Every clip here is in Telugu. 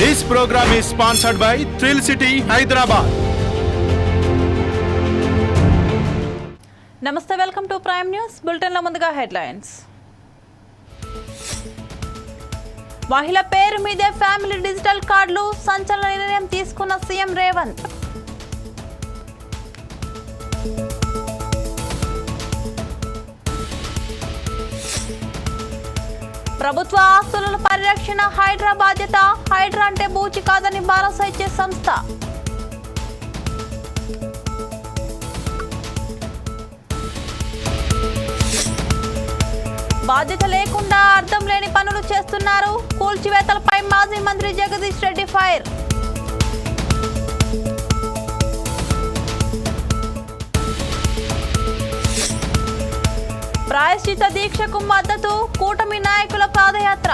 This programme is sponsored by Thrill City Hyderabad నమస్తే వెల్కమ్ టు ప్రైమ్ న్యూస్ బులెటిన్ల ముందుగా హెడ్లైన్స్ మహిళ పేరు మీదే ఫ్యామిలీ డిజిటల్ కార్డులు సంచలన నిర్ణయం తీసుకున్న సీఎం రేవంత్. ప్రభుత్వ ఆస్తుల పరిరక్షణ హైడ్రా బాధ్యత. హైడ్రా అంటే బూచి కాదని భరోసా ఇచ్చే సంస్థ. బాధ్యత లేకుండా అర్థం లేని పనులు చేస్తున్నారు. కూల్చివేతలపై మాజీ మంత్రి జగదీష్ రెడ్డి ఫైర్. ప్రాయశ్చిత దీక్షకు మద్దతు కూటమి నాయకుల పాదయాత్ర.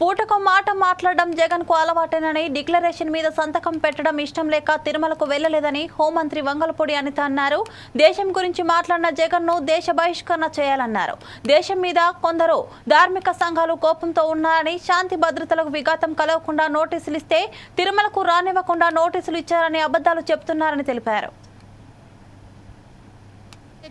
పూటకు మాట మాట్లాడడం జగన్కు అలవాటేనని డిక్లరేషన్ మీద సంతకం పెట్టడం ఇష్టం లేక తిరుమలకు వెళ్ళలేదని హోంమంత్రి వంగలపూడి అనిత అన్నారు. దేశం గురించి మాట్లాడిన జగన్ను దేశ బహిష్కరణ చేయాలన్నారు. దేశం మీద కొందరు ధార్మిక సంఘాలు కోపంతో ఉన్నారని శాంతి భద్రతలకు విఘాతం కలగకుండా నోటీసులు ఇస్తే తిరుమలకు రానివ్వకుండా నోటీసులు ఇచ్చారని అబద్ధాలు చెప్తున్నారని తెలిపారు.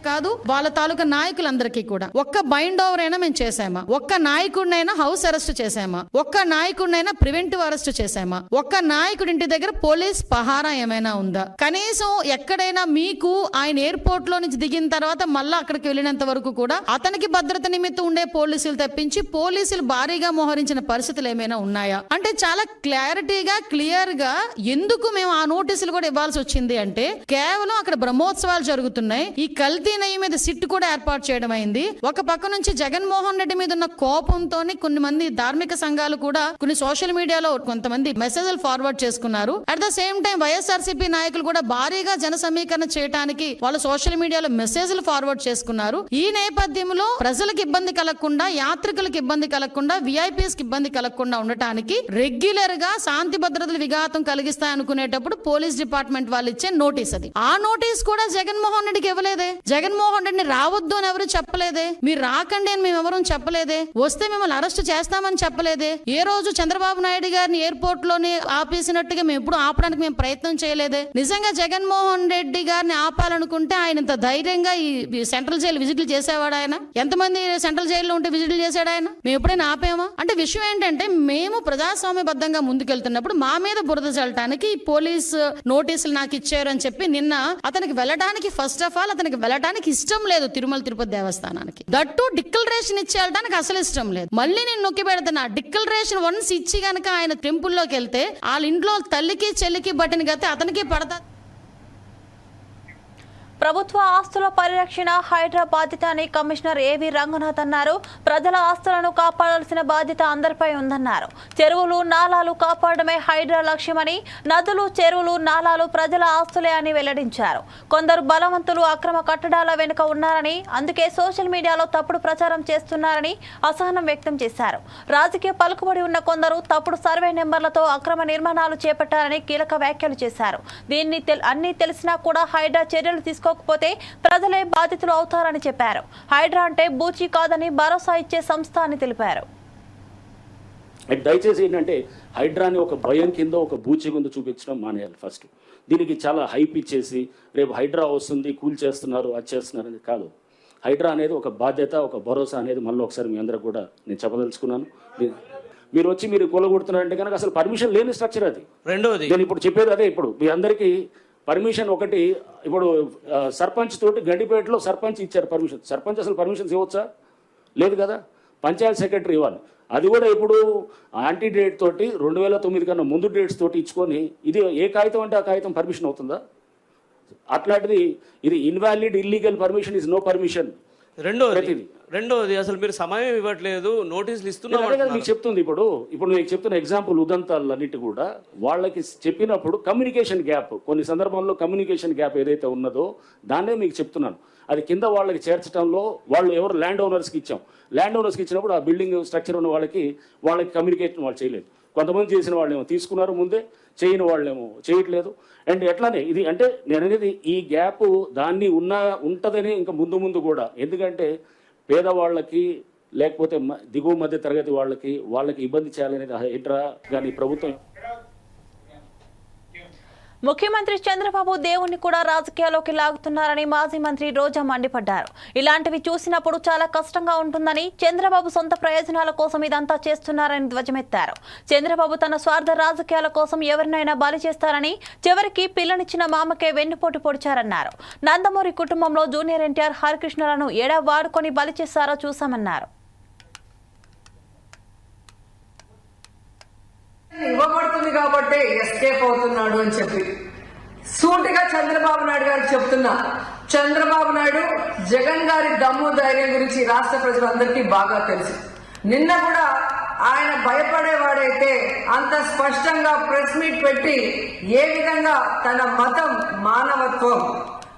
కాదు వాళ్ళ తాలూకా నాయకులందరికీ కూడా. ఒక్క బైండ్ ఓవర్ అయినా మేము చేసామా ఒక్క నాయకుడినైనా హౌస్ అరెస్ట్ చేసామా ఒక్క నాయకుడినైనా ప్రివెంటివ్ అరెస్ట్ చేసామా ఒక్క నాయకుడి ఇంటి దగ్గర పోలీస్ పహారా ఏమైనా ఉందా? కనీసం ఎక్కడైనా మీకు ఆయన ఎయిర్పోర్ట్లో నుంచి దిగిన తర్వాత మళ్ళీ అక్కడికి వెళ్ళినంత వరకు కూడా అతనికి భద్రత నిమిత్తం ఉండే పోలీసులు తెప్పించి పోలీసులు భారీగా మోహరించిన పరిస్థితులు ఏమైనా ఉన్నాయా? అంటే చాలా క్లారిటీగా క్లియర్గా ఎందుకు మేము ఆ నోటీసులు కూడా ఇవ్వాల్సి వచ్చింది అంటే కేవలం అక్కడ బ్రహ్మోత్సవాలు జరుగుతున్నాయి. ఈ కల్తీ నెయ్యి మీద సిట్ కూడా ఏర్పాటు చేయడం అయింది. ఒక పక్క నుంచి జగన్మోహన్ రెడ్డి మీద ఉన్న కోపంతో కొన్ని మంది ధార్మిక సంఘాలు కూడా కొన్ని సోషల్ మీడియాలో కొంతమంది మెసేజ్లు ఫార్వర్డ్ చేసుకున్నారు. At the same time YSRCP నాయకులు కూడా భారీగా జన సమీకరణ చేయడానికి వాళ్ళు సోషల్ మీడియాలో మెసేజ్లు ఫార్వర్డ్ చేసుకున్నారు. ఈ నేపథ్యంలో ప్రజలకు ఇబ్బంది కలగకుండా యాత్రికులకు ఇబ్బంది కలగకుండా విఐపీఎస్కి ఇబ్బంది కలగకుండా ఉండటానికి రెగ్యులర్గా శాంతి భద్రతలు విఘాతం కలిగిస్తాయి అనుకునేటప్పుడు పోలీస్ డిపార్ట్మెంట్ వాళ్ళు ఇచ్చే నోటీస్ అది. ఆ నోటీస్ కూడా జగన్మోహన్ రెడ్డికి ఇవ్వలేదే. జగన్మోహన్ రెడ్డిని రావద్దు అని ఎవరు చెప్పలేదే? మీరు రాకండి అని మేము ఎవరు చెప్పలేదే? వస్తే మిమ్మల్ని అరెస్ట్ చేస్తామని చెప్పలేదే? ఏ రోజు చంద్రబాబు నాయుడు గారిని ఎయిర్పోర్ట్లోనే ఆపేసినట్టుగా మేము ఎప్పుడు ఆపడానికి మేము ప్రయత్నం చేయలేదే. నిజంగా జగన్మోహన్ రెడ్డి గారిని ఆపాలనుకుంటే ఆయన ఇంత ధైర్యంగా ఈ సెంట్రల్ జైలు విజిట్లు చేసేవాడు ఆయన? ఎంతమంది సెంట్రల్ జైల్లో ఉంటే విజిట్లు చేశాడు ఆయన? మేము ఎప్పుడైనా ఆపామా? అంటే విషయం ఏంటంటే మేము ప్రజాస్వామ్యబద్ధంగా ముందుకెళ్తున్నప్పుడు మా మీద బురద చల్లటానికి పోలీస్ నోటీసులు నాకు ఇచ్చారు అని చెప్పి నిన్న అతనికి వెళ్ళడానికి ఫస్ట్ ఆఫ్ ఆల్ అతనికి వెళ్ళటానికి వెళ్ళడానికి ఇష్టం లేదు తిరుమల తిరుపతి దేవస్థానానికి. దట్టు డిక్లరేషన్ ఇచ్చి వెళ్ళడానికి అసలు ఇష్టం లేదు. మళ్ళీ నేను నొక్కి పెడుతున్నా డిక్లరేషన్ వన్స్ ఇచ్చి గనక ఆయన టెంపుల్లోకి వెళ్తే వాళ్ళ ఇంట్లో తల్లికి చెల్లికి బట్టిన గతే అతనికి పడతా ప్రభుత్వ ఆస్తుల పరిరక్షణ హైడ్రా బాధ్యత అని కమిషనర్ ఏవి రంగనాథ్ అన్నారు. ప్రజల ఆస్తులను కాపాడాల్సిన బాధ్యత అందరిపై ఉందన్నారు. చెరువులు నాలాలు కాపాడమే హైడ్రా లక్ష్యమని నదులు చెరువులు నాలాలు ప్రజల ఆస్తులే అని వెల్లడించారు. కొందరు బలవంతులు అక్రమ కట్టడాల వెనుక ఉన్నారని అందుకే సోషల్ మీడియాలో తప్పుడు ప్రచారం చేస్తున్నారని అసహనం వ్యక్తం చేశారు. రాజకీయ పలుకుబడి ఉన్న కొందరు తప్పుడు సర్వే నెంబర్లతో అక్రమ నిర్మాణాలు చేపట్టారని కీలక వ్యాఖ్యలు చేశారు. దీన్ని తెల్- అన్ని తెలిసినా కూడా హైడ్రా చర్యలు తీసుకోకపోతే ప్రజలే బాధితులు అవుతారని చెప్పారు. హైడ్రా అంటే బూచి కాదని భరోసా ఇచ్చే సంస్థ అని తెలిపారు. అది దయచేసి ఏంటంటే హైడ్రాని ఒక భయం కింద ఒక బూచి కింద చూపించడం మానేయాలి ఫస్ట్. దీనికి చాలా హైప్ ఇచ్చేసి రేపు హైడ్రా వస్తుంది కూల్ చేస్తున్నారు అది చేస్తున్నారు అనేది కాదు. హైడ్రా అనేది ఒక బాధ్యత ఒక భరోసా అనేది మళ్ళీ ఒకసారి మీ అందరూ కూడా నేను చెప్పదలుచుకున్నాను. మీరు వచ్చి మీరు కూలగొడుతున్నారంటే కనుక అసలు పర్మిషన్ లేని స్ట్రక్చర్ అది. రెండవది నేను ఇప్పుడు చెప్పేది అదే ఇప్పుడు మీ అందరికీ పర్మిషన్ ఒకటి ఇప్పుడు సర్పంచ్ తోటి గండిపేటలో సర్పంచ్ ఇచ్చారు పర్మిషన్. సర్పంచ్ అసలు పర్మిషన్స్ ఇవ్వచ్చా? లేదు కదా? పంచాయత్ సెక్రటరీ ఇవ్వాలి. అది కూడా ఇప్పుడు యాంటీ డేట్ తోటి రెండు వేల తొమ్మిది కన్నా ముందు డేట్స్ తోటి ఇచ్చుకొని ఇది ఏ కాగితం అంటే ఆ కాగితం పర్మిషన్ అవుతుందా? అట్లాంటిది ఇది invalid illegal permission is no permission రెండోది. రెండోది అసలు మీరు సమయం ఇవ్వట్లేదు నోటీసులు నేను ఇస్తున్నాం అదే కదా అంటున్నారు. మీకు చెప్తుంది ఇప్పుడు ఇప్పుడు మీకు చెప్తున్న ఎగ్జాంపుల్ ఉదంతాలన్నిటి కూడా వాళ్ళకి చెప్పినప్పుడు కమ్యూనికేషన్ గ్యాప్ కొన్ని సందర్భంలో కమ్యూనికేషన్ గ్యాప్ ఏదైతే ఉన్నదో దాన్నే మీకు చెప్తున్నాను అది కింద వాళ్ళకి చేర్చడంలో వాళ్ళు ఎవరు ల్యాండ్ ఓనర్స్కి ఇచ్చాం ల్యాండ్ ఓనర్స్కి ఇచ్చినప్పుడు ఆ బిల్డింగ్ స్ట్రక్చర్ ఉన్న వాళ్ళకి వాళ్ళకి కమ్యూనికేషన్ వాళ్ళు చేయలేదు కొంతమంది చేసిన వాళ్ళేమో తీసుకున్నారు ముందే చేయని వాళ్ళేమో చేయట్లేదు. అండ్ ఎట్లానే ఇది అంటే నేను అనేది ఈ గ్యాప్ దాన్ని ఉన్న ఉంటుందని ఇంకా ముందు ముందు కూడా. ఎందుకంటే పేదవాళ్ళకి లేకపోతే మ- దిగువ మధ్య తరగతి వాళ్ళకి వాళ్ళకి ఇబ్బంది చేయాలనేది హైడ్రా కానీ ప్రభుత్వం ముఖ్యమంత్రి చంద్రబాబు దేవుణ్ణి కూడా రాజకీయాల్లోకి లాగుతున్నారని మాజీ మంత్రి రోజా మండిపడ్డారు. ఇలాంటివి చూసినప్పుడు చాలా కష్టంగా ఉంటుందని చంద్రబాబు సొంత ప్రయోజనాల కోసం ఇదంతా చేస్తున్నారని ధ్వజమెత్తారు. చంద్రబాబు తన స్వార్థ రాజకీయాల కోసం ఎవరినైనా బలి చేస్తారని చివరికి పిల్లనిచ్చిన మామకే వెన్నుపోటు పొడిచారన్నారు. నందమూరి కుటుంబంలో జూనియర్ ఎన్టీఆర్ హరికృష్ణలను ఎడా వాడుకొని బలి చేస్తారో చూశామన్నారు. ఇవ్వబడుతుంది కాబట్టి ఎస్కేప్ అవుతున్నాడు అని చెప్పి. సూటిగా చంద్రబాబు నాయుడు గారికి చెప్తున్నా. చంద్రబాబు నాయుడు జగన్ గారి దమ్ము ధైర్యం గురించి రాష్ట్ర ప్రజలందరికీ బాగా తెలుసు. నిన్న కూడా ఆయన భయపడేవాడైతే అంత స్పష్టంగా ప్రెస్ మీట్ పెట్టి ఏ విధంగా తన మతం మానవత్వం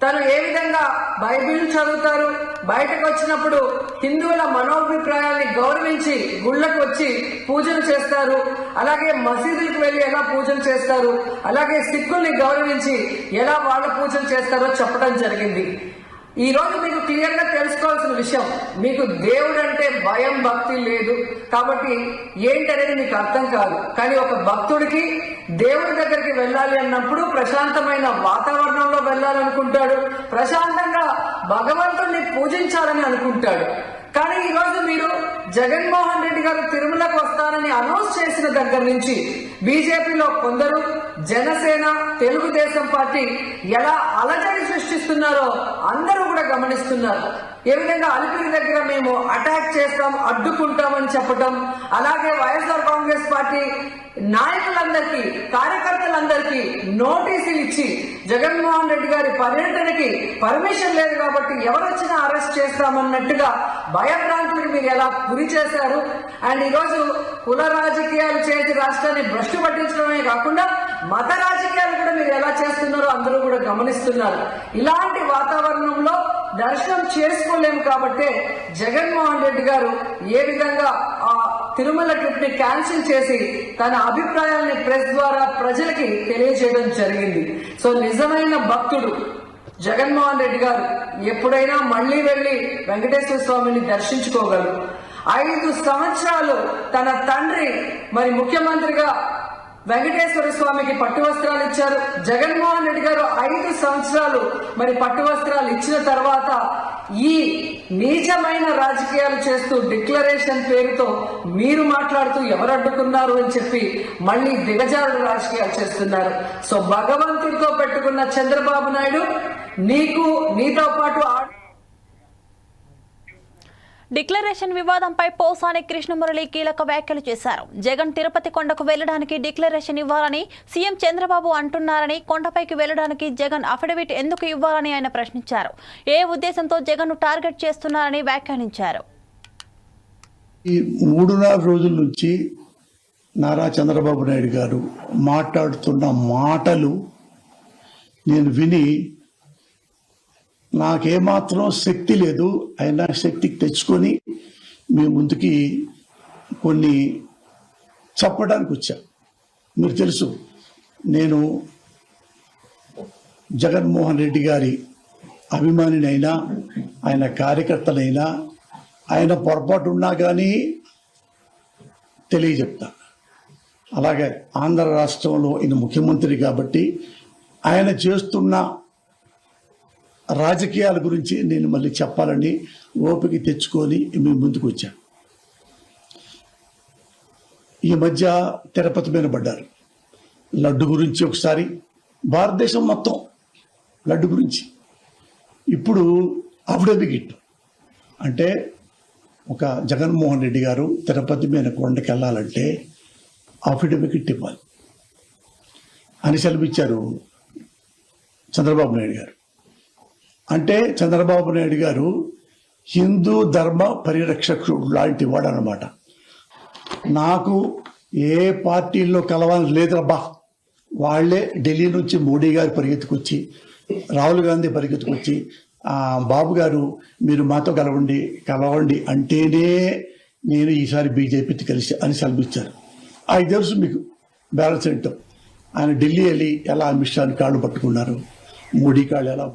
తను ఏ విధంగా బైబిల్ చదువుతారు? బయటకు వచ్చినప్పుడు హిందువుల మనోభిప్రాయాన్ని గౌరవించి గుళ్ళకు వచ్చి పూజలు చేస్తారు. అలాగే మసీదులకు వెళ్ళి ఎలా పూజలు చేస్తారు? అలాగే సిక్కుల్ని గౌరవించి ఎలా వాళ్ళ పూజలు చేస్తారో చెప్పడం జరిగింది. ఈ రోజు మీకు క్లియర్గా తెలుసుకోవాల్సిన విషయం మీకు దేవుడు అంటే భయం భక్తి లేదు. కాబట్టి ఏంటనేది మీకు అర్థం కాదు. కానీ ఒక భక్తుడికి దేవుడి దగ్గరికి వెళ్ళాలి అన్నప్పుడు ప్రశాంతమైన వాతావరణంలో వెళ్ళాలనుకుంటాడు. ప్రశాంతంగా భగవంతుడిని పూజించాలని అనుకుంటాడు. కానీ ఈ రోజు మీరు జగన్మోహన్ రెడ్డి గారు తిరుమలకు వస్తారని అనౌన్స్ చేసిన దగ్గర నుంచి బీజేపీలో కొందరు జనసేన తెలుగుదేశం పార్టీ ఎలా అలజడి సృష్టిస్తున్నారో అందరూ కూడా గమనిస్తున్నారు. ఏ విధంగా అలిపిరి దగ్గర మేము అటాక్ చేస్తాం అడ్డుకుంటామని చెప్పటం అలాగే వైఎస్ఆర్ కాంగ్రెస్ పార్టీ నాయకులందరికీ కార్యకర్తలందరికీ నోటీసులు ఇచ్చి జగన్మోహన్ రెడ్డి గారి పర్యటనకి పర్మిషన్ లేదు కాబట్టి ఎవరొచ్చినా అరెస్ట్ చేస్తామన్నట్టుగా భయభ్రాంతులకు మీరు ఎలా గురి చేశారు? అండ్ ఈరోజు కుల రాజకీయాలు చేసి రాష్ట్రాన్ని భ్రష్టు పట్టించడమే కాకుండా మత రాజకీయాలు కూడా మీరు ఎలా చేస్తున్నారో అందరూ కూడా గమనిస్తున్నారు. ఇలాంటి వాతావరణంలో దర్శనం చేసుకోలేము కాబట్టి జగన్మోహన్ రెడ్డి గారు ఏ విధంగా ఆ తిరుమల ట్రిప్ని క్యాన్సిల్ చేసి తన అభిప్రాయాల్ని ప్రెస్ ద్వారా ప్రజలకి తెలియజేయడం జరిగింది. సో నిజమైన భక్తుడు జగన్మోహన్ రెడ్డి గారు ఎప్పుడైనా మళ్ళీ వెళ్ళి వెంకటేశ్వర స్వామిని దర్శించుకోగలరు. ఐదు సంవత్సరాలు తన తండ్రి మరి ముఖ్యమంత్రిగా వెంకటేశ్వర స్వామికి పట్టు వస్త్రాలు ఇచ్చారు. జగన్మోహన్ రెడ్డి గారు ఐదు సంవత్సరాలు మరి పట్టు వస్త్రాలు ఇచ్చిన తర్వాత ఈ నీచమైన రాజకీయాలు చేస్తూ డిక్లరేషన్ పేరుతో మీరు మాట్లాడుతూ ఎవరు అడ్డుకున్నారు అని చెప్పి మళ్ళీ దిగజారుడు రాజకీయాలు చేస్తున్నారు. సో భగవంతుడితో పెట్టుకున్న చంద్రబాబు నాయుడు నీకు నీతో పాటు డిక్లరేషన్ వివాదంపై పోసాని కృష్ణమురళి కీలక వ్యాఖ్యలు చేశారు. జగన్ తిరుపతి కొండకు వెళ్ళడానికి డిక్లరేషన్ ఇవ్వాలని సీఎం చంద్రబాబు అంటున్నారని కొండపైకి వెళ్ళడానికి జగన్ అఫిడవిట్ ఎందుకు ఇవ్వాలని ఆయన ప్రశ్నించారు. ఏ ఉద్దేశంతో జగన్ టార్గెట్ చేస్తున్నారని వ్యాఖ్యానించారు. ఈ మూడున్నర రోజుల నుంచి నారా చంద్రబాబు నాయుడు గారు మాట్లాడుతున్న మాటలు నేను విని నాకేమాత్రం శక్తి లేదు. అయినా శక్తికి తెచ్చుకొని మీ ముందుకి కొన్ని చెప్పడానికి వచ్చా. మీరు తెలుసు నేను జగన్మోహన్ రెడ్డి గారి అభిమానినైనా ఆయన కార్యకర్తనైనా ఆయన పొరపాటు ఉన్నా కానీ తెలియజెప్తా. అలాగే ఆంధ్ర రాష్ట్రంలో ఈయన ముఖ్యమంత్రి కాబట్టి ఆయన చేస్తున్న రాజకీయాల గురించి నేను మళ్ళీ చెప్పాలని ఓపిక తెచ్చుకొని మీ ముందుకు వచ్చాను ఈ మధ్య తిరుపతి మీద పడ్డారు. లడ్డు గురించి ఒకసారి భారతదేశం మొత్తం లడ్డు గురించి. ఇప్పుడు అఫిడవిట్. అంటే ఒక జగన్మోహన్ రెడ్డి గారు తిరుపతి మీద కొండకి వెళ్ళాలంటే అఫిడవిట్ ఇవ్వాలి. అని సెలవిచ్చారు చంద్రబాబు నాయుడు గారు. అంటే చంద్రబాబు నాయుడు గారు హిందూ ధర్మ పరిరక్షకుడు లాంటి వాడు అనమాట నాకు ఏ పార్టీల్లో కలవాలని లేదబ్బా వాళ్ళే ఢిల్లీ నుంచి మోడీ గారు పరిగెత్తుకొచ్చి రాహుల్ గాంధీ పరిగెత్తుకొచ్చి బాబు గారు మీరు మాతో కలవండి కలవండి అంటేనే నేను ఈసారి బీజేపీతో కలిసి అని సెలవిచ్చారు. అది తెలుసు మీకు బ్యాలెన్స్ ఏంటో. ఆయన ఢిల్లీ వెళ్ళి ఎలా అమిత్ షాని కాళ్ళు పట్టుకున్నారు మోడీ కాళ్ళు ఎలా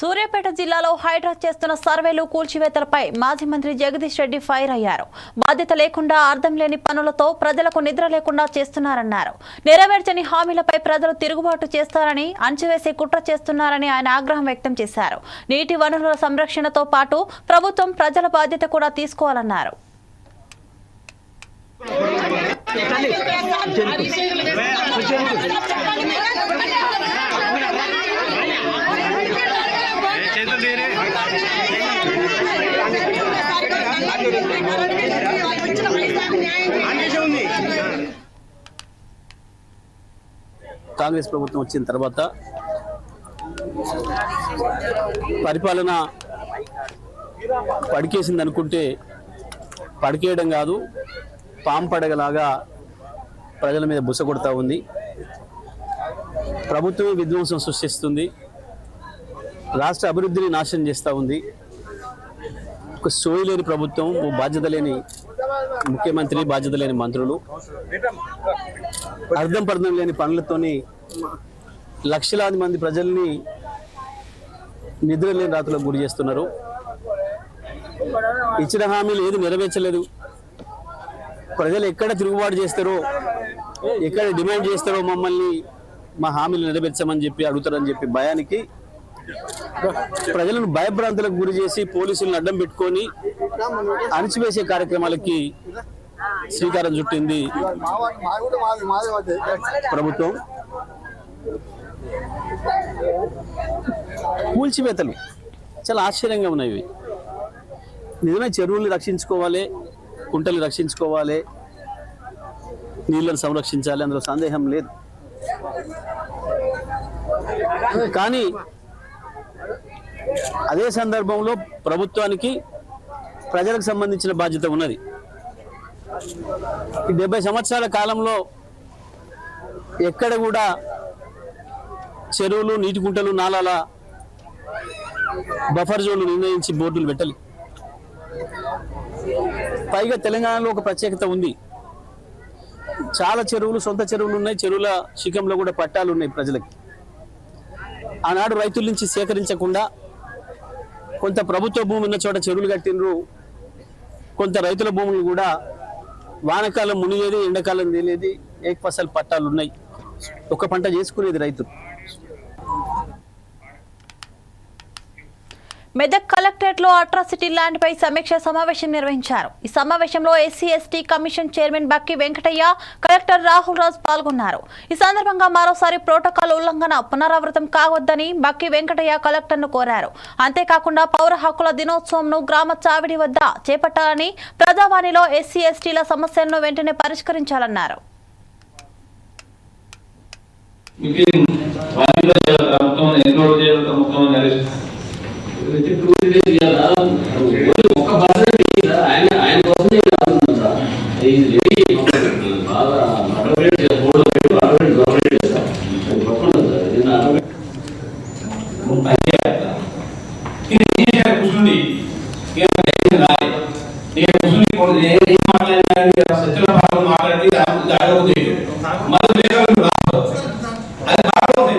సూర్యాపేట జిల్లాలో హైడ్రా చేస్తున్న సర్వేలు కూల్చివేతలపై మాజీ మంత్రి జగదీష్ రెడ్డి ఫైర్ అయ్యారు. బాధ్యత లేకుండా అర్థం లేని పనులతో ప్రజలకు నిద్ర లేకుండా చేస్తున్నారన్నారు. నెరవేర్చని హామీలపై ప్రజలు తిరుగుబాటు చేస్తారని అంచువేసి కుట్ర చేస్తున్నారని ఆయన ఆగ్రహం వ్యక్తం చేశారు. నీటి వనరుల సంరక్షణతో పాటు ప్రభుత్వం ప్రజల బాధ్యత కూడా తీసుకోవాలన్నారు. కాంగ్రెస్ ప్రభుత్వం వచ్చిన తర్వాత పరిపాలన పడికేసింది అనుకుంటే పడికేయడం కాదు పాము పడగలాగా ప్రజల మీద బుస కొడతా ఉంది. ప్రభుత్వమే విధ్వంసం సృష్టిస్తుంది. రాష్ట్ర అభివృద్ధిని నాశనం చేస్తూ ఉంది. ఒక సోయి లేని ప్రభుత్వం ఓ బాధ్యత లేని ముఖ్యమంత్రి బాధ్యత లేని మంత్రులు. అర్థం పర్థం లేని పనులతోని లక్షలాది మంది ప్రజల్ని నిద్ర లేని రాత్రులకు గురి చేస్తున్నారు. ఇచ్చిన హామీలు ఏది నెరవేర్చలేదు. ప్రజలు ఎక్కడ తిరుగుబాటు చేస్తారో ఎక్కడ డిమాండ్ చేస్తారో మమ్మల్ని మా హామీలు నెరవేర్చమని చెప్పి అడుగుతారని చెప్పి భయానికి ప్రజలను భయభ్రాంతులకు గురి చేసి పోలీసులను అడ్డం పెట్టుకొని అణిచివేసే కార్యక్రమాలకి శ్రీకారం చుట్టింది ప్రభుత్వం. కూల్చివేతలు. చాలా ఆశ్చర్యంగా ఉన్నాయి నిజమే చెరువుల్ని రక్షించుకోవాలి కుంటలు రక్షించుకోవాలి నీళ్ళను సంరక్షించాలి అందులో సందేహం లేదు. కానీ అదే సందర్భంలో ప్రభుత్వానికి ప్రజలకు సంబంధించిన బాధ్యత ఉన్నది. ఈ డెబ్బై సంవత్సరాల కాలంలో ఎక్కడ కూడా చెరువులు నీటి కుంటలు నాలాల బఫర్ జోన్లు నిర్ణయించి బోర్డులు పెట్టాలి. పైగా తెలంగాణలో ఒక ప్రత్యేకత ఉంది. చాలా చెరువులు సొంత చెరువులు ఉన్నాయి. చెరువుల శిఖంలో కూడా పట్టాలు ఉన్నాయి ప్రజలకి. ఆనాడు రైతుల నుంచి సేకరించకుండా కొంత ప్రభుత్వ భూమి ఉన్న చోట చెరువులు కట్టినరు కొంత రైతుల భూములు కూడా వానకాలం మునిగేది ఎండాకాలం తెలియదు ఏక ఫసల్ పట్టాలు ఉన్నాయి. ఒక పంట చేసుకునేది రైతు. మెదక్ కలెక్టరేట్లో అట్రాసిటీ ల్యాండ్ పై సమీక్ష సమావేశం నిర్వహించారు. ఈ సమావేశంలో SC ST commission chairman Bakki Venkataiah collector Rahul Raj పాల్గొన్నారు. ఈ సందర్భంగా మరోసారి ప్రోటోకాల్ ఉల్లంఘన పునరావృతం కావద్దని బక్కి వెంకటయ్య కలెక్టర్ను కోరారు. అంతేకాకుండా పౌర హక్కుల దినోత్సవంను గ్రామ చావిడి వద్ద చేపట్టాలని ప్రజావాణిలో ఎస్సీ ఎస్టీల సమస్యలను వెంటనే పరిష్కరించాలన్నారు. మీకు వాటిలో చేయాలి మొత్తం ఎన్రోల్ చేయాలి మొత్తం అరెస్ట్ ఒక పర్సెంట్ ఆయన ఆయన కోసం ఇది రెడీ బాగా అడ్వర్టైజ్ బోర్డు పెట్టు గవర్నమెంట్ చేస్తాం అది సార్ ఇది నా కూర్చుంది నేను కూర్చుని నేను ఏం మాట్లాడినా సత్యుల భాగం మాట్లాడి అడగబోతుంది మళ్ళీ వేరే వాళ్ళు రాదు అది బాగుంది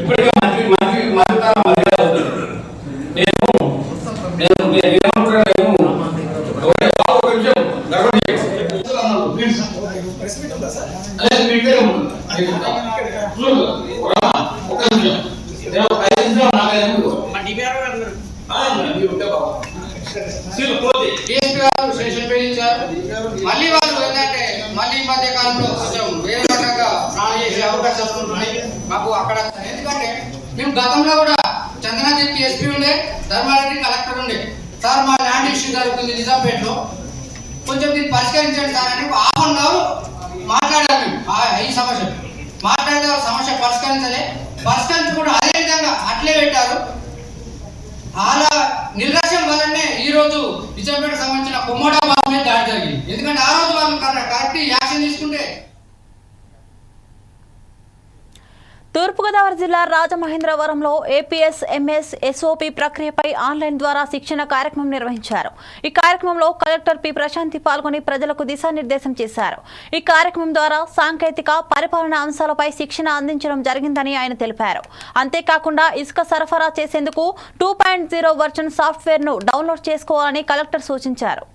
ఇప్పటికే మంచి మంచి మంచి మర్యాద అవుతుంది నేను నేను నేను ఏమంటున్నాను ఒకటే బాబు ఒక నిమిషం గడబడి ప్లీజ్ అదే మీకే చూడు ఒక నిమిషం నేను ఒక ఐదు నిమిషాలు నాలుగైదు డిఎస్పీ గారు స్టేషన్ పెంచారు మళ్ళీ వాళ్ళు ఏంటంటే మళ్ళీ ఈ మధ్య కాలంలో కొంచెం వేరే రకంగా స్నానం చేసే అవకాశాలు ఉన్నాయి మాకు అక్కడ ఎందుకంటే మేము గతంలో కూడా చందనాదిత్య ఎస్పీ ఉండే ధర్మారెడ్డి కలెక్టర్ ఉండే సార్ మా ల్యాండ్ ఇష్యూ జరుగుతుంది నిజాంపేటలో కొంచెం దీన్ని పరిష్కరించండి సార్ అని ఒక హాఫ్ అన్ అవర్ మాట్లాడాము ఆ- ఈ సమస్య. మాట్లాడితే వాళ్ళ సమస్య పరిష్కరించలే. పరిష్కరించకుండా అదే విధంగా అట్లే పెట్టారు. అలా నిర్లక్ష్యం వల్లనే ఈ రోజు విజయపేట సంబంధించిన కుమ్మడా బాబు మీద దాడి జరిగింది. ఎందుకంటే ఆ రోజు వాళ్ళు కరెక్ట్ యాక్షన్ తీసుకుంటే తూర్పుగోదావరి జిల్లా రాజమహేంద్రవరంలో ఏపీఎస్ ఎంఎస్ ఎస్ఓపి ప్రక్రియపై ఆన్లైన్ ద్వారా శిక్షణ కార్యక్రమం నిర్వహించారు. ఈ కార్యక్రమంలో కలెక్టర్ పి. ప్రశాంతి పాల్గొని ప్రజలకు దిశానిర్దేశం చేశారు. ఈ కార్యక్రమం ద్వారా సాంకేతిక పరిపాలన అంశాలపై శిక్షణ అందించడం జరిగిందని ఆయన తెలిపారు. అంతేకాకుండా ఇసుక సరఫరా చేసేందుకు టూ పాయింట్ జీరో వర్షన్ సాఫ్ట్వేర్ను డౌన్లోడ్ చేసుకోవాలని కలెక్టర్ సూచించారు.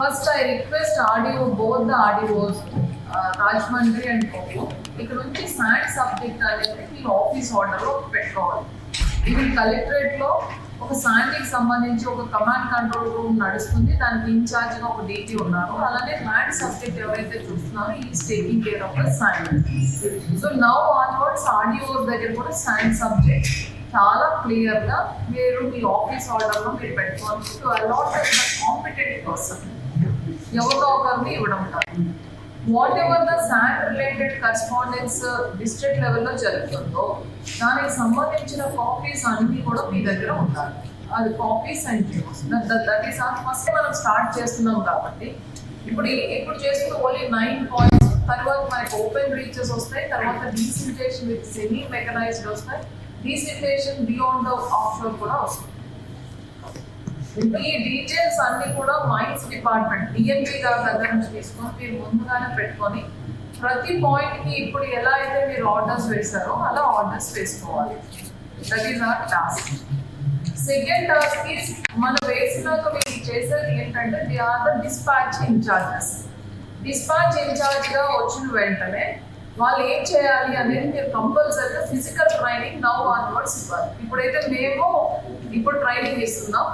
First I request audio both the audios Rajahmundry and కోపో ఇక్కడ నుంచి శాండ్ సబ్జెక్ట్ అనేది మీరు ఆఫీస్ ఆర్డర్లో పెట్టుకోవాలి. ఇది కలెక్టరేట్లో ఒక శాండ్కి సంబంధించి ఒక కమాండ్ కంట్రోల్ రూమ్ నడుస్తుంది. దానికి ఇన్ఛార్జ్గా ఒక డీటీ ఉన్నారు. అలానే ల్యాండ్ సబ్జెక్ట్ ఎవరైతే చూస్తున్నారో ఈ taking care of the sand so now onwards audios దగ్గర కూడా శాండ్ సబ్జెక్ట్ చాలా క్లియర్గా మీరు మీ ఆఫీస్ ఆర్డర్లో మీరు పెట్టుకోవాలి. టు అలాట్ కాంపిటెంట్ పర్సన్ ఎవరో ఒకరిని ఇవ్వడం కాదు. Whatever the sand related correspondence district లెవెల్లో జరుగుతుందో దానికి సంబంధించిన కాపీస్ అన్ని కూడా మీ దగ్గర ఉండాలి. అది copies and that is our first మనం స్టార్ట్ చేస్తున్నాం కాబట్టి ఇప్పుడు ఇప్పుడు చేస్తున్న ఓన్లీ నైన్ పాయింట్స్ తర్వాత మనకి ఓపెన్ రీచెస్ వస్తాయి తర్వాత డీసిల్టేషన్ విత్ సెమీ మెకనైజ్డ్ వస్తాయి డీసిల్టేషన్ బియాండ్ ఆఫ్ కూడా వస్తుంది. ఈ డీటెయిల్స్ అన్ని కూడా మైన్స్ డిపార్ట్మెంట్ డిఎన్పి గారి దగ్గర నుంచి తీసుకొని మీరు ముందుగానే పెట్టుకొని ప్రతి పాయింట్కి ఇప్పుడు ఎలా అయితే మీరు ఆర్డర్స్ వేస్తారో అలా ఆర్డర్స్ వేసుకోవాలి. That is our task second task is మనం వేసినాక మీరు చేసేది ఏంటంటే the our the dispatch incharges dispatch ఇన్ఛార్జ్గా వచ్చిన వెంటనే వాళ్ళు ఏం చేయాలి అనేది మీరు కంపల్సరీగా ఫిజికల్ ట్రైనింగ్ నవ్ ఆన్వర్డ్స్ ఇవ్వాలి. ఇప్పుడైతే మేము ఇప్పుడు ట్రైనింగ్ ఇస్తున్నాం.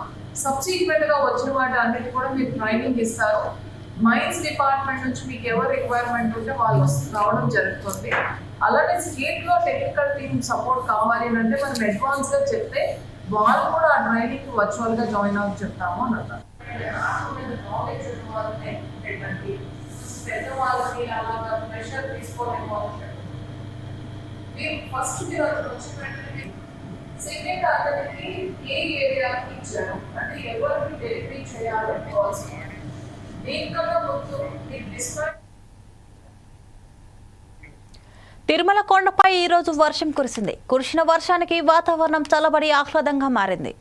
సబ్సిక్వెంట్గా వచ్చిన వాటి అన్నిటి కూడా మీరు ట్రైనింగ్ ఇస్తారు. మైన్స్ డిపార్ట్మెంట్ నుంచి మీకు ఎవరు రిక్వైర్మెంట్ ఉంటే వాళ్ళు రావడం జరుగుతుంది. అలానే స్టేట్లో టెక్నికల్ టీమ్ సపోర్ట్ కావాలి అని అంటే మనం అడ్వాన్స్గా చెప్తే వాళ్ళు కూడా ఆ ట్రైనింగ్ వర్చువల్గా జాయిన్ అవ్వ చెప్తాము అని అన్నారు. పెద్దవాళ్ళకి అలాగా ప్రెషర్ తీసుకోలేము మీరు ఫస్ట్ మీరు అక్కడ సెకండ్ అతనికి ఏ ఏరియాకి ఇచ్చారు? అంటే ఎవరికి డెలివరీ చేయాలి కాల్స్ దీనికన్నా ముందు మీకు డిస్పాచ్ తిరుమల కొండపై ఈరోజు వర్షం కురిసింది. కురిసిన వర్షానికి వాతావరణం చల్లబడి ఆహ్లాదంగా మారింది.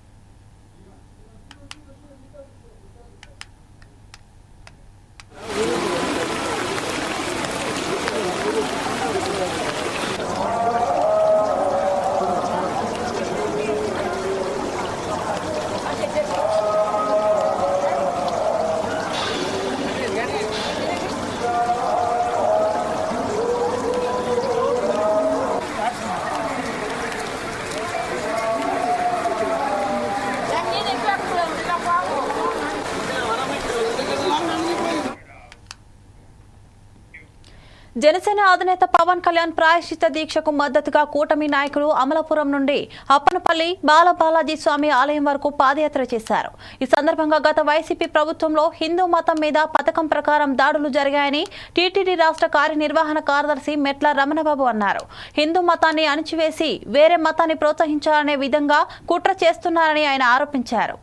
జనసేన అధినేత పవన్ కళ్యాణ్ ప్రాయశ్చిత దీక్షకు మద్దతుగా కూటమి నాయకులు అమలాపురం నుండి అప్పనపల్లి బాలబాలాజీ స్వామి ఆలయం వరకు పాదయాత్ర చేశారు. ఈ సందర్భంగా గత వైసీపీ ప్రభుత్వంలో హిందూ మతం మీద పథకం ప్రకారం దాడులు జరిగాయని టీటీడీ రాష్ట్ర కార్యనిర్వహణ కార్యదర్శి మెట్ల రమణబాబు అన్నారు. హిందూ మతాన్ని అణిచివేసి వేరే మతాన్ని ప్రోత్సహించాలనే విధంగా కుట్ర చేస్తున్నారని ఆయన ఆరోపించారు.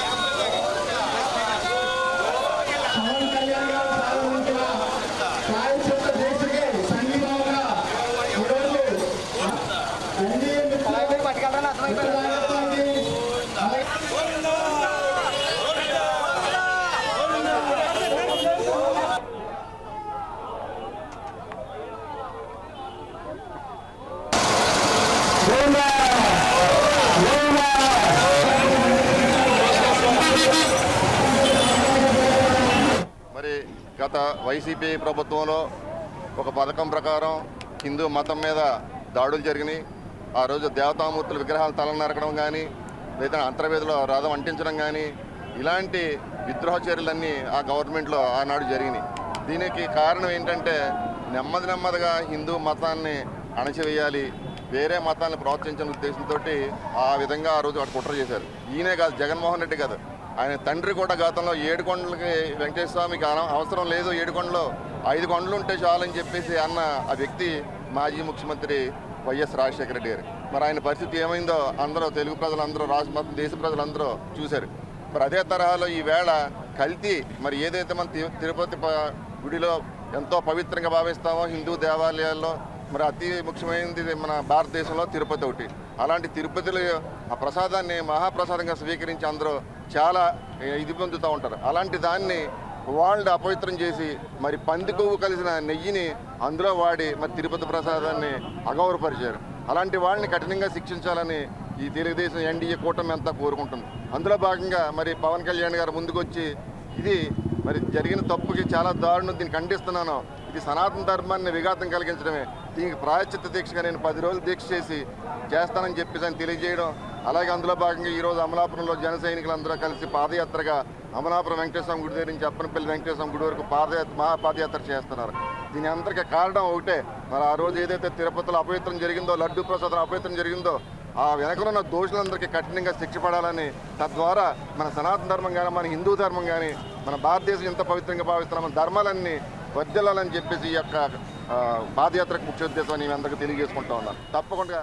Yeah. గత వైసీపీ ప్రభుత్వంలో ఒక పథకం ప్రకారం హిందూ మతం మీద దాడులు జరిగినాయి. ఆ రోజు దేవతామూర్తుల విగ్రహాలు తల నరకడం కానీ లేదా అంతర్వేదిలో రథం అంటించడం కానీ ఇలాంటి విద్రోహ చర్యలన్నీ ఆ గవర్నమెంట్లో ఆనాడు జరిగినాయి. దీనికి కారణం ఏంటంటే నెమ్మది నెమ్మదిగా హిందూ మతాన్ని అణచివేయాలి వేరే మతాన్ని ప్రోత్సహించిన ఉద్దేశంతో ఆ విధంగా ఆ రోజు వాడు కుట్ర చేశారు. ఈయనే కాదు జగన్మోహన్ రెడ్డి కాదు. ఆయన తండ్రి కూడా గతంలో ఏడు కొండలకి వెంకటేశ్వర స్వామికి అవసరం లేదు ఏడు కొండలు ఐదు కొండలు ఉంటే చాలని చెప్పేసి అన్న ఆ వ్యక్తి మాజీ ముఖ్యమంత్రి వైఎస్ రాజశేఖర రెడ్డి గారు. మరి ఆయన పరిస్థితి ఏమైందో అందరూ తెలుగు ప్రజలందరూ రాష్ట్ర మొత్తం దేశ ప్రజలందరూ చూశారు. మరి అదే తరహాలో ఈ వేళ కల్తీ మరి ఏదైతే మన తి- తిరుపతి గుడిలో ఎంతో పవిత్రంగా భావిస్తామో హిందూ దేవాలయాల్లో మరి అతి ముఖ్యమైనది మన భారతదేశంలో తిరుపతి ఒకటి. అలాంటి తిరుపతిలో ఆ ప్రసాదాన్ని మహాప్రసాదంగా స్వీకరించి అందరూ చాలా ఇది పొందుతూ ఉంటారు. అలాంటి దాన్ని వాళ్ళు అపవిత్రం చేసి మరి పంది కొవ్వు కలిసిన నెయ్యిని అందులో వాడి మరి తిరుపతి ప్రసాదాన్ని అగౌరవపరిచారు. అలాంటి వాళ్ళని కఠినంగా శిక్షించాలని ఈ తెలుగుదేశం ఎన్డీఏ కూటమి అంతా కోరుకుంటుంది. అందులో భాగంగా మరి పవన్ కళ్యాణ్ గారు ముందుకొచ్చి ఇది మరి జరిగిన తప్పుకి చాలా దారుణం. దీన్ని ఖండిస్తున్నాను. ఇది సనాతన ధర్మాన్ని విఘాతం కలిగించడమే. దీనికి ప్రాయశ్చిత్త దీక్షగా నేను పది రోజులు దీక్ష చేసి చేస్తానని చెప్పేసి ఆయన తెలియజేయడం. అలాగే అందులో భాగంగా ఈరోజు అమలాపురంలో జన సైనికులందరూ కలిసి పాదయాత్రగా అమలాపురం వెంకటేశ్వరం గుడి దగ్గర నుంచి అప్పనపల్లి వెంకటేశ్వరం గుడి వరకు పాదయాత్ర మహాపాదయాత్ర చేస్తున్నారు. దీని అందరికీ కారణం ఒకటే. మరి ఆ రోజు ఏదైతే తిరుపతిలో అపవిత్రం జరిగిందో లడ్డు ప్రసాదం అపవిత్రం జరిగిందో ఆ వెనకనున్న దోషులందరికీ కఠినంగా శిక్ష పడాలని తద్వారా మన సనాతన ధర్మం కానీ మన హిందూ ధర్మం కానీ మన భారతదేశం ఎంత పవిత్రంగా భావిస్తున్నాం మన ధర్మాలన్నీ వర్ధిల్లాలని చెప్పేసి ఈ యొక్క పాదయాత్రకు ముఖ్య ఉద్దేశం అని మేము అందరికీ తెలియజేసుకుంటా ఉన్నాను. తప్పకుండా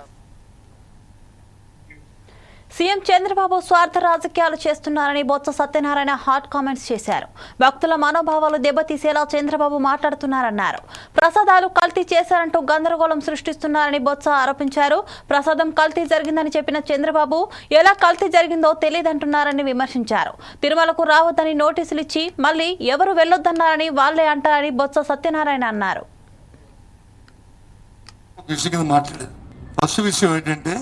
సీఎం చంద్రబాబు స్వార్థ రాజకీయాలు చేస్తున్నారని బొత్స సత్యనారాయణ హాట్ కామెంట్స్ చేశారు. భక్తుల మనోభావాలు దెబ్బతీసేలా చంద్రబాబు మాట్లాడుతున్నారన్నారు. ప్రసాదాలు కల్తీ చేశారంటూ గందరగోళం సృష్టిస్తున్నారని బొత్స ఆరోపించారు. ప్రసాదం కల్తీ జరిగిందని చెప్పిన చంద్రబాబు ఎలా కల్తీ జరిగిందో తెలియదంటున్నారని విమర్శించారు. తిరుమలకు రావద్దని నోటీసులు ఇచ్చి మళ్ళీ ఎవరు వెళ్ళొద్దన్నారని వాళ్ళే అంటారని బొత్స సత్యనారాయణ అన్నారు. ఫస్ట్ విషయం ఏంటంటే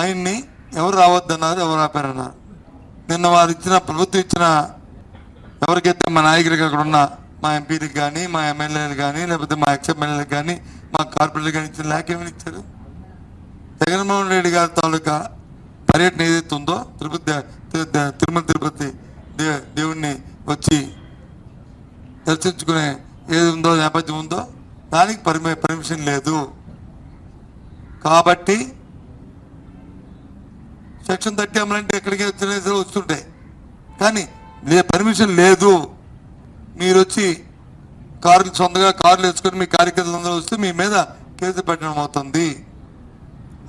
ఆయన్ని ఎవరు రావద్దన్నారు ఎవరు ఆపారన్నారు నిన్న వారు ఇచ్చిన ప్రభుత్వం ఇచ్చిన ఎవరికైతే మా నాయకులకి అక్కడ ఉన్న మా ఎంపీలకు కానీ మా ఎమ్మెల్యేలు కానీ లేకపోతే మా ఎక్స్ ఎమ్మెల్యేలకు కానీ మా కార్పొరేట్లకు కానీ ఇచ్చిన లేక ఏమని ఇచ్చారు? జగన్మోహన్ రెడ్డి గారి తాలూకా పర్యటన ఏదైతే ఉందో తిరుపతి తిరుమల తిరుపతి దే దేవుణ్ణి వచ్చి దర్శించుకునే ఏది ఉందో నేపథ్యం ఉందో దానికి పర్మి పర్మిషన్ లేదు. కాబట్టి సెక్షన్ థర్టీ అమలంటే ఎక్కడికి వచ్చినా సరే వస్తుంటాయి. కానీ పర్మిషన్ లేదు. మీరు వచ్చి కార్లు సొంతగా కార్లు వేసుకొని మీ కార్యకర్తలు అందరూ వస్తే మీ మీద కేసు పెట్టడం అవుతుంది.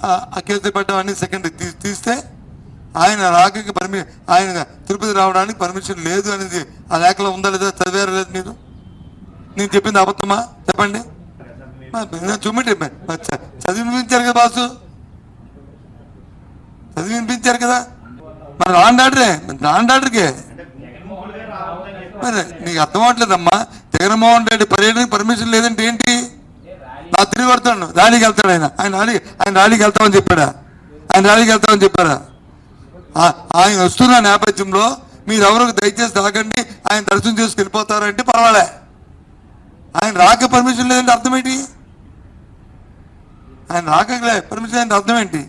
ఆ- కేసు పెట్టడం అన్ని సెకండ్ తీస్తే ఆయన రాకకి పర్మి ఆయన తిరుపతి రావడానికి పర్మిషన్ లేదు అనేది ఆ లేఖలో ఉందా లేదా చదివారా లేదు మీరు? నేను చెప్పింది అబద్ధమా? చెప్పండి. మరి నేను చూపెట్టి మరి చ- చదివి వినిపించారు కదా బాసు. అది వినిపించారు కదా. మరి రాండ్ ఆర్డరే రాండ్ ఆర్డర్కే? మరి నీకు అర్థం అవట్లేదమ్మా జగన్మోహన్ రెడ్డి పర్యటనకి పర్మిషన్ లేదంటే ఏంటి? నా తిరిగి కొడతాడు ర్యాలీకి వెళ్తాడు ఆయన. ఆయన ర్యాలీ ఆయన ర్యాలీకి వెళ్తామని చెప్పాడా? ఆయన ర్యాలీకి వెళ్తామని చెప్పారా ఆయన వస్తున్న నేపథ్యంలో మీరెవరికి దయచేసి తాగండి ఆయన దర్శనం చేసుకు వెళ్ళిపోతారంటే పర్వాలే. ఆయన రాక పర్మిషన్ లేదంటే అర్థం ఏంటి? ఆయన రాక పర్మిషన్ లేదంటే అర్థం ఏంటి?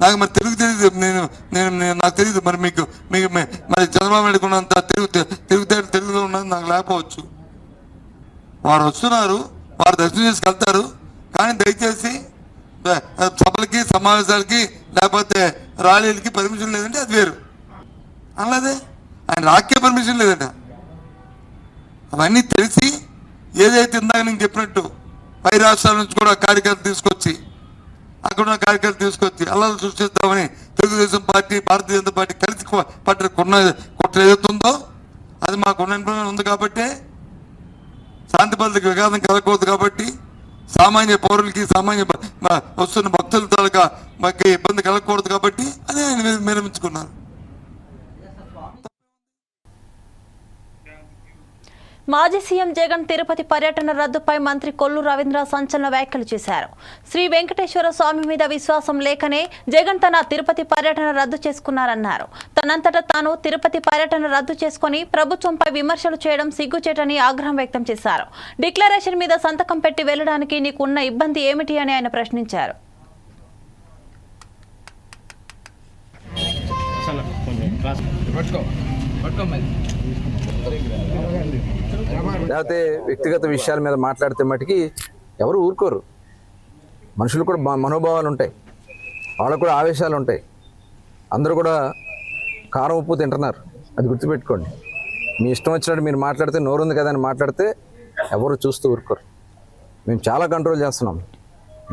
నాకు మరి తెలుగు తెలియదు నేను నేను నాకు తెలియదు మరి మీకు మీకు మరి చంద్రబాబు నాయుడు ఉన్నంత తెలుగు తెలుగు తెలుగులో ఉన్నది నాకు లేకపోవచ్చు. వారు వస్తున్నారు. వారు దర్శనం చేసుకెళ్తారు కానీ దయచేసి సభలకి సమావేశాలకి లేకపోతే ర్యాలీలకి పర్మిషన్ లేదంటే అది వేరు. అనలేదే? ఆయన రాకే పర్మిషన్ లేదంట. అవన్నీ తెలిసి ఏదైతే ఇందాక నేను చెప్పినట్టు పై రాష్ట్రాల నుంచి కూడా కార్యకర్తలు తీసుకొచ్చి అక్కడ ఉన్న కార్యకర్తలు తీసుకొచ్చి అల్లలు సృష్టిస్తామని తెలుగుదేశం పార్టీ భారతీయ జనతా పార్టీ కలిసి పట్టిన కొన్న కుట్ర ఏదైతుందో ఉందో అది మాకు ఉన్న ఉంది కాబట్టి శాంతి భద్రతకు విఘాతం కలగకూడదు కాబట్టి సామాన్య పౌరులకి సామాన్య వస్తున్న భక్తుల తాలూకా మాకు ఇబ్బంది కలగకూడదు కాబట్టి అదే ఆయన విరమించుకున్నారు మాజీ సీఎం జగన్ తిరుపతి పర్యటన రద్దుపై మంత్రి కొల్లు రవీంద్ర సంచలన వ్యాఖ్యలు చేశారు. శ్రీ వెంకటేశ్వర స్వామి మీద విశ్వాసం లేకనే జగన్ తన తిరుపతి పర్యటన రద్దు చేసుకున్నారన్నారు. తనంతట తాను తిరుపతి పర్యటన రద్దు చేసుకుని ప్రభుత్వంపై విమర్శలు చేయడం సిగ్గుచేటని ఆగ్రహం వ్యక్తం చేశారు. డిక్లరేషన్ మీద సంతకం పెట్టి వెళ్ళడానికి నీకున్న ఇబ్బంది ఏమిటి అని ఆయన ప్రశ్నించారు. లేకపోతే వ్యక్తిగత విషయాల మీద మాట్లాడితే మటుకి ఎవరు ఊరుకోరు. మనుషులు కూడా మనోభావాలు ఉంటాయి. వాళ్ళకు కూడా ఆవేశాలు ఉంటాయి. అందరూ కూడా కారం ఉప్పు తింటున్నారు. అది గుర్తుపెట్టుకోండి. మీ ఇష్టం వచ్చినట్టు మీరు మాట్లాడితే నోరుంది కదా అని మాట్లాడితే ఎవరు చూస్తూ ఊరుకోరు. మేము చాలా కంట్రోల్ చేస్తున్నాం.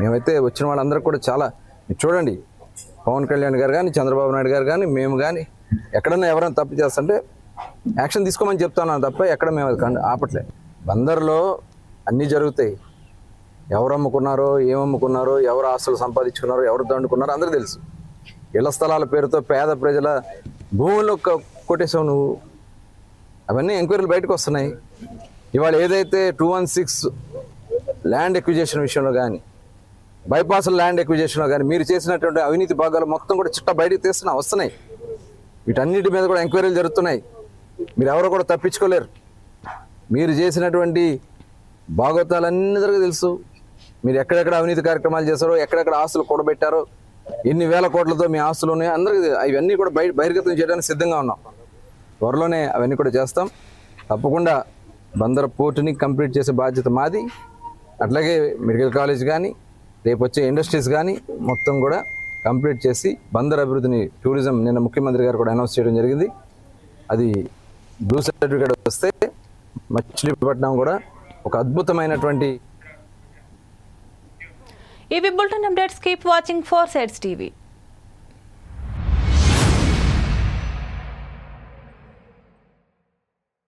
మేమైతే వచ్చిన వాళ్ళందరూ కూడా చాలా చూడండి పవన్ కళ్యాణ్ గారు కానీ చంద్రబాబు నాయుడు గారు కానీ మేము కానీ ఎక్కడన్నా ఎవరైనా తప్పు చేస్తుంటే యాక్షన్ తీసుకోమని చెప్తాను తప్ప ఎక్కడ మేము అది ఆపట్లే. బందర్లో అన్నీ జరుగుతాయి. ఎవరు అమ్ముకున్నారో ఏమమ్ముకున్నారో ఎవరు ఆస్తులు సంపాదించుకున్నారో ఎవరు దండుకున్నారో అందరూ తెలుసు. ఇళ్ళ స్థలాల పేరుతో పేద ప్రజల భూములు కొట్టేసావు నువ్వు. అవన్నీ ఎంక్వైరీలు బయటకు వస్తున్నాయి. ఇవాళ ఏదైతే two one six land acquisition విషయంలో కానీ బైపాస్ ల్యాండ్ ఎక్విజేషన్లో కానీ మీరు చేసినటువంటి అవినీతి భాగాలు మొత్తం కూడా చిట్ట బయటకు తీస్తున్నా వస్తున్నాయి. వీటన్నిటి మీద కూడా ఎంక్వైరీలు జరుగుతున్నాయి. మీరు ఎవరు కూడా తప్పించుకోలేరు. మీరు చేసినటువంటి భాగవతాలన్నిదరికీ తెలుసు. మీరు ఎక్కడెక్కడ అవినీతి కార్యక్రమాలు చేశారో ఎక్కడెక్కడ ఆస్తులు కూడబెట్టారో ఎన్ని వేల కోట్లతో మీ ఆస్తులు ఉన్నాయో అందరికీ అవన్నీ కూడా బయట బహిర్గతం చేయడానికి సిద్ధంగా ఉన్నాం. త్వరలోనే అవన్నీ కూడా చేస్తాం. తప్పకుండా బందర పోర్టుని కంప్లీట్ చేసే బాధ్యత మాది. అట్లాగే మెడికల్ కాలేజ్ కానీ రేపు వచ్చే ఇండస్ట్రీస్ కానీ మొత్తం కూడా కంప్లీట్ చేసి బందర్ అభివృద్ధిని టూరిజం నిన్న ముఖ్యమంత్రి గారు కూడా అనౌన్స్ చేయడం జరిగింది. అది బ్లూ సర్టిఫికేట్ వస్తే మచిలీపట్నం కూడా ఒక అద్భుతమైనటువంటి ఇవి bulletin updates. Keep watching Four Sides TV.